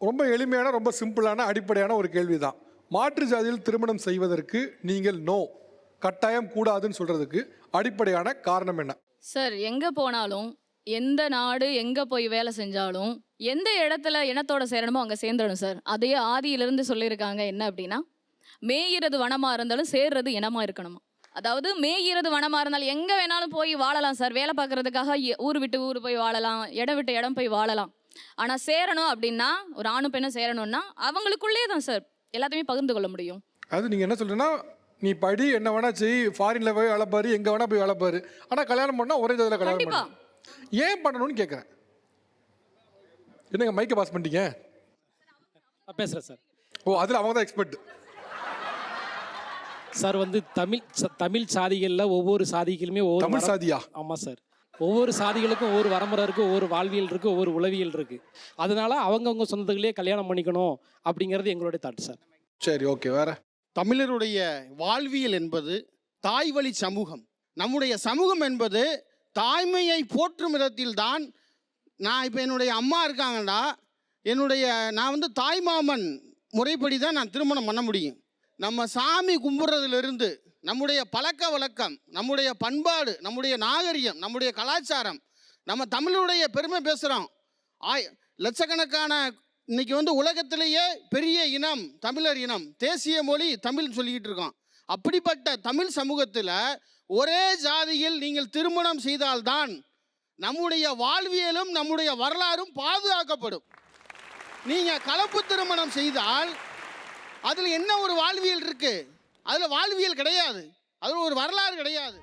ரொம்ப எளிமையான ரொம்ப சிம்பிளான அடிப்படையான ஒரு கேள்வி தான் மாற்று ஜாதியில் திருமணம் செய்வதற்கு நீங்கள் நோ கட்டாயம் கூடாதுன்னு சொல்கிறதுக்கு அடிப்படையான காரணம் என்ன? சார் எங்கே போனாலும் எந்த நாடு எங்கே போய் வேலை செஞ்சாலும் எந்த இடத்துல இனத்தோட சேரணுமோ அங்கே சேர்ந்துடணும் சார் அதையே ஆதியிலிருந்து சொல்லியிருக்காங்க என்ன அப்படின்னா மேயிறது வனமாக இருந்தாலும் சேர்றது இனமாக இருக்கணுமா? அதாவது மேயிறது வனமாக இருந்தாலும் எங்கே வேணாலும் போய் வாழலாம் சார் வேலை பார்க்கறதுக்காக எ- ஊர் விட்டு ஊர் போய் வாழலாம் இடம் விட்டு இடம் போய் வாழலாம். ஆனால் சேரணும் அப்படின்னா ஒரு ஆணும் பெண்ணும் சேரணும்னா அவங்களுக்குள்ளேயே தான் சார் எல்லாத்தையுமே பகிர்ந்து கொள்ள முடியும். அது நீங்கள் என்ன சொல்றேன்னா நீ படி என்ன வேணா செய் ஃபாரின்ல போய் வேலை பாரு எங்கே வேணா போய் வேலை பாரு ஆனால் கல்யாணம் பண்ணால் ஒரே ஜாதியில் கல்யாணம். பண்ணணும். ஏன் பண்ணணும்னு கேட்குறேன் என்னங்க மைக்கை பாஸ் பண்ணிட்டீங்க? பேசுகிறேன் சார் ஓ அதில் அவங்க தான் எக்ஸ்பர்ட் சார் வந்து தமிழ் ச- தமிழ் சாதிகளில் ஒவ்வொரு சாதிகளுமே ஒவ்வொரு தமிழ் சாதியா? ஆமாம் சார் ஒவ்வொரு சாதிகளுக்கும் ஒவ்வொரு வரமுறை இருக்குது ஒவ்வொரு வாழ்வியல் இருக்குது ஒவ்வொரு உளவியல் இருக்குது அதனால் அவங்கவுங்க சொந்தத்துக்குள்ளேயே கல்யாணம் பண்ணிக்கணும் அப்படிங்கிறது எங்களுடைய தாட் சார் சரி ஓகே வேற. தமிழருடைய வாழ்வியல் என்பது தாய்வழி சமூகம். நம்முடைய சமூகம் என்பது தாய்மையை போற்றும் விதத்தில் தான் நான் இப்போ என்னுடைய அம்மா இருக்காங்கடா என்னுடைய நான் வந்து தாய்மாமன் முறைப்படி தான் நான் திருமணம் பண்ண முடியும். நம்ம சாமி கும்பிட்றதுலேருந்து நம்முடைய பழக்க வழக்கம் நம்முடைய பண்பாடு நம்முடைய நாகரிகம் நம்முடைய கலாச்சாரம் நம்ம தமிழுடைய பெருமை பேசுகிறோம் ஆய் லட்சக்கணக்கான இன்னைக்கு வந்து உலகத்திலேயே பெரிய இனம் தமிழர் இனம் தேசிய மொழி தமிழ் சொல்லிக்கிட்டு இருக்கோம். அப்படிப்பட்ட தமிழ் சமூகத்தில் ஒரே ஜாதியில் நீங்கள் திருமணம் செய்தால்தான் நம்முடைய வாழ்வியலும் நம்முடைய வரலாறும் பாதுகாக்கப்படும். நீங்கள் கலப்பு திருமணம் செய்தால் அதில் என்ன ஒரு வாழ்வியல் இருக்குது அதில் வாழ்வியல் கிடையாது. அதில் ஒரு வரலாறு கிடையாது.